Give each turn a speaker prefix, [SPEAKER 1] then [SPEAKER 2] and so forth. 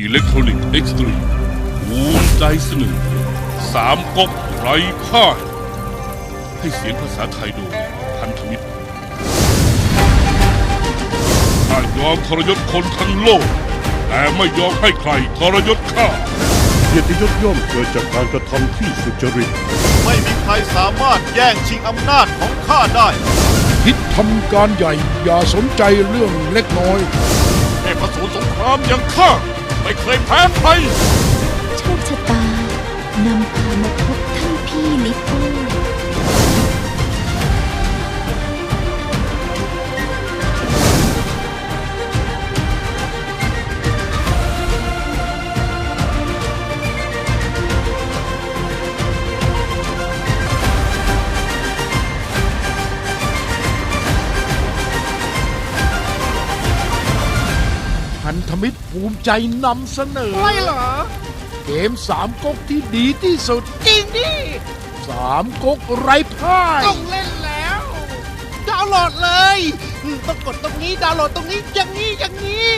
[SPEAKER 1] อิเล็กทรอนิกส์เอ็กซ์ตรีภูมิใจเสนอสามก๊กไร้พ่ายให้เสียงภาษาไทยโดยพันธมิตรถ้ายอมทรยศคนทั้งโลก แต่ไม่ยอมให้ใครทรยศข้า
[SPEAKER 2] เกียรติยศย่อมเกิดจากการกระทำที่สุจริต
[SPEAKER 3] ไม่มีใครสามารถแย่งชิงอำนาจของข้าได้
[SPEAKER 4] คิดทำการใหญ่อย่าสนใจเรื่องเล็กน้อย
[SPEAKER 1] เทพสูรสงครามอย่างข้า ไม่เคยแพ้ใคร
[SPEAKER 5] โชคชะ
[SPEAKER 4] พันธมิตรภูมิใจนำเสนออะไรเหรอ เกมสามก๊กที่ดีที่สุด จริงดิสามก๊กไร้พ่าย
[SPEAKER 6] ต้องเล่นแล้ว ดาวน์โหลดเลยอืมต้องกดตรงนี้ดาวน์โหลดตรงนี้อย่างนี้อย่างนี้